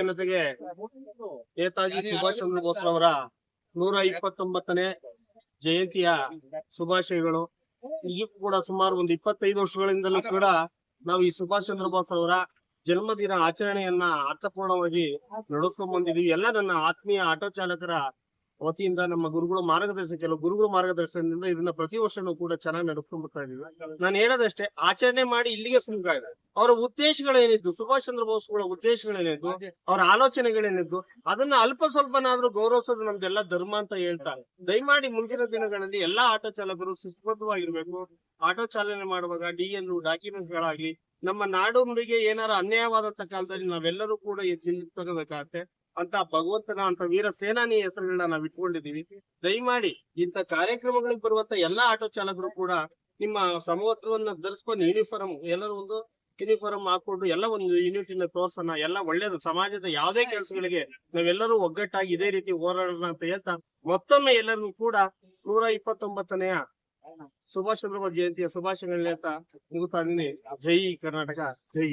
ಜನತೆಗೆ ನೇತಾಜಿ ಸುಭಾಷ್ ಚಂದ್ರ ಬೋಸ್ ಅವರ ನೂರ ಇಪ್ಪತ್ತೊಂಬತ್ತನೇ ಜಯಂತಿಯ ಶುಭಾಶಯಗಳು. ಈಗೂ ಕೂಡ ಸುಮಾರು ಒಂದು ಇಪ್ಪತ್ತೈದು ವರ್ಷಗಳಿಂದಲೂ ಕೂಡ ನಾವು ಈ ಸುಭಾಷ್ ಚಂದ್ರ ಬೋಸ್ ಅವರ ಜನ್ಮದಿನ ಆಚರಣೆಯನ್ನ ಅರ್ಥಪೂರ್ಣವಾಗಿ ನಡೆಸ್ಕೊಂಡ್ ಬಂದಿದೀವಿ. ಎಲ್ಲ ನನ್ನ ಆತ್ಮೀಯ ಆಟೋ ಚಾಲಕರ ವತಿಯಿಂದ ನಮ್ಮ ಗುರುಗಳು ಮಾರ್ಗದರ್ಶನ ಕೆಲವು ಗುರುಗಳ ಮಾರ್ಗದರ್ಶನದಿಂದ ಇದನ್ನ ಪ್ರತಿ ವರ್ಷನೂ ಕೂಡ ಚೆನ್ನಾಗಿ ನಡೆಸ್ಕೊಂಡ್ ಬರ್ತಾ ಇದೀವಿ ನಾನು ಹೇಳೋದಷ್ಟೇ ಆಚರಣೆ ಮಾಡಿ ಇಲ್ಲಿಗೆ ಸುಮ್ಕ ಇದೆ ಅವರ ಉದ್ದೇಶಗಳೇನಿದ್ದು ಸುಭಾಷ್ ಚಂದ್ರ ಬೋಸ್ಗಳ ಉದ್ದೇಶಗಳೇನಿದ್ದು ಅವರ ಆಲೋಚನೆಗಳೇನಿದ್ದು ಅದನ್ನ ಅಲ್ಪ ಸ್ವಲ್ಪನಾದ್ರೂ ಗೌರವಿಸೋದು ನಮ್ದೆಲ್ಲ ಧರ್ಮ ಅಂತ ಹೇಳ್ತಾರೆ. ದಯಮಾಡಿ ಮುಂದಿನ ದಿನಗಳಲ್ಲಿ ಎಲ್ಲಾ ಆಟೋ ಚಾಲಕರು ಶಿಸ್ತುಬದ್ಧವಾಗಿರ್ಬೇಕು ಆಟೋ ಚಾಲನೆ ಮಾಡುವಾಗ ಡಿ ಎಲ್ ಡಾಕ್ಯುಮೆಂಟ್ಸ್ ಗಳಾಗ್ಲಿ ನಮ್ಮ ನಾಡು ನುಡಿಗೆ ಏನಾರ ಅನ್ಯಾಯವಾದಂತ ಕಾಲದಲ್ಲಿ ನಾವೆಲ್ಲರೂ ಕೂಡ ಎಚ್ಚರಿ ತಗೋಬೇಕಾಗತ್ತೆ ಅಂತ ಭಗವಂತನ ಅಂತ ವೀರ ಸೇನಾನಿ ಹೆಸರುಗಳನ್ನ ನಾವು ಇಟ್ಕೊಂಡಿದೀವಿ ದಯಮಾಡಿ ಇಂತ ಕಾರ್ಯಕ್ರಮಗಳಿಗೆ ಬರುವಂತ ಎಲ್ಲಾ ಆಟೋ ಚಾಲಕರು ಕೂಡ ನಿಮ್ಮ ಸಮವಸ್ತ್ರವನ್ನ ಧರಿಸ್ಕೊಂಡು ಯೂನಿಫಾರ್ಮ್ ಎಲ್ಲರೂ ಒಂದು ಯೂನಿಫಾರ್ಮ್ ಹಾಕೊಂಡು ಎಲ್ಲ ಒಂದು ಯೂನಿಟಿನ ತೋರ್ಸೋಣ. ಎಲ್ಲ ಒಳ್ಳೇದು. ಸಮಾಜದ ಯಾವುದೇ ಕೆಲಸಗಳಿಗೆ ನಾವೆಲ್ಲರೂ ಒಗ್ಗಟ್ಟಾಗಿ ಇದೇ ರೀತಿ ಹೋರಾಡೋಣ ಅಂತ ಹೇಳ್ತಾ ಮತ್ತೊಮ್ಮೆ ಎಲ್ಲರಿಗೂ ಕೂಡ ನೂರ ಇಪ್ಪತ್ತೊಂಬತ್ತನೆಯ ಸುಭಾಷ್ ಚಂದ್ರ ಬೋಸ್ ಜಯಂತಿಯ ಶುಭಾಶಯಗಳನ್ನ ಹೇಳ್ತಾ ಮುಗುತ್ತಾ ಜೈ ಕರ್ನಾಟಕ. ಜೈ